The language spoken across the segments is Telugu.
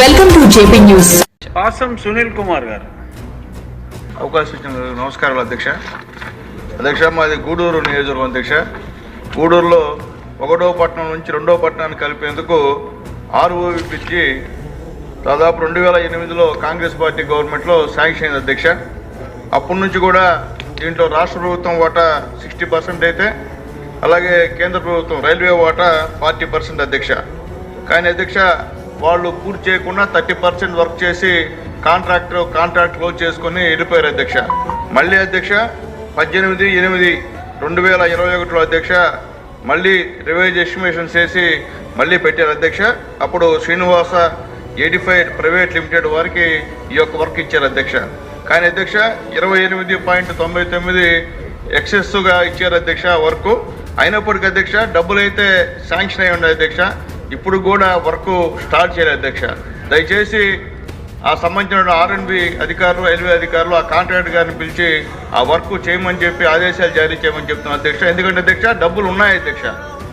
JP news. Awesome Sunil Kumar గారు. అవకాశం ఇచ్చిన నమస్కారాలు అధ్యక్ష. అధ్యక్ష మాది గూడూరు నియోజకవర్గం అధ్యక్ష. గూడూరులో ఒకటో పట్టణం నుంచి రెండో పట్టణాన్ని కలిపేందుకు ఆర్ఓవి బ్రిడ్జి దాదాపు రెండు వేల ఎనిమిదిలో కాంగ్రెస్ పార్టీ గవర్నమెంట్లో శాంక్షన్ అయింది అధ్యక్ష. అప్పటి నుంచి కూడా దీంట్లో రాష్ట్ర ప్రభుత్వం వాటా సిక్స్టీ పర్సెంట్ అయితే అలాగే కేంద్ర ప్రభుత్వం రైల్వే వాటా ఫార్టీ పర్సెంట్ అధ్యక్ష. కానీ అధ్యక్ష వాళ్ళు పూర్తి చేయకుండా థర్టీ పర్సెంట్ వర్క్ చేసి కాంట్రాక్టర్ కాంట్రాక్ట్ క్లోజ్ చేసుకుని వెళ్ళిపోయారు అధ్యక్ష. మళ్ళీ అధ్యక్ష పద్దెనిమిది ఎనిమిది రెండు వేల ఇరవై ఒకటిలో అధ్యక్ష మళ్ళీ రివైజ్ ఎస్టిమేషన్ చేసి మళ్ళీ పెట్టారు అధ్యక్ష. అప్పుడు శ్రీనివాస ఎడిఫైడ్ ప్రైవేట్ లిమిటెడ్ వారికి ఈ యొక్క వర్క్ ఇచ్చారు అధ్యక్ష. కానీ అధ్యక్ష ఇరవై ఎనిమిది పాయింట్ తొంభై తొమ్మిది ఎక్సెస్గా ఇచ్చారు అధ్యక్ష వర్క్. అయినప్పటికీ అధ్యక్ష డబ్బులు అయితే శాంక్షన్ అయి ఉన్నాయి అధ్యక్ష. ఇప్పుడు కూడా వర్క్ స్టార్ట్ చేయలేదు అధ్యక్ష. దయచేసి ఆ సంబంధించిన ఆర్ఎన్బి అధికారులు రైల్వే అధికారులు ఆ కాంట్రాక్ట్ గారిని పిలిచి ఆ వర్క్ చేయమని చెప్పి ఆదేశాలు జారీ చేయమని చెప్తున్నాను అధ్యక్ష. ఎందుకంటే అధ్యక్ష డబ్బులు ఉన్నాయి అధ్యక్ష.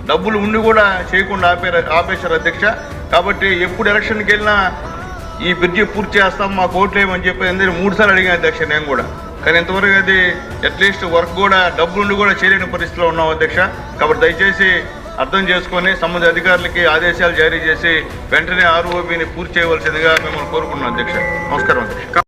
డబ్బులు ఉండి కూడా చేయకుండా ఆపే ఆపేశారు అధ్యక్ష. కాబట్టి ఎప్పుడు ఎలక్షన్కి వెళ్ళినా ఈ బ్రిడ్జి పూర్తి చేస్తాం మాకు ఓట్లు చెప్పి ఎందుకంటే మూడుసార్లు అడిగాను అధ్యక్ష నేను కూడా. కానీ ఇంతవరకు అది అట్లీస్ట్ వర్క్ కూడా డబ్బులుండి కూడా చేయలేని పరిస్థితిలో ఉన్నాం అధ్యక్ష. కాబట్టి దయచేసి అర్థం చేసుకొని సంబంధిత అధికారులకి ఆదేశాలు జారీ చేసి వెంటనే ఆర్ఓబిని పూర్తి చేయవలసిందిగా మిమ్మల్ని కోరుకుంటున్నాం అధ్యక్ష. నమస్కారం అధ్యక్ష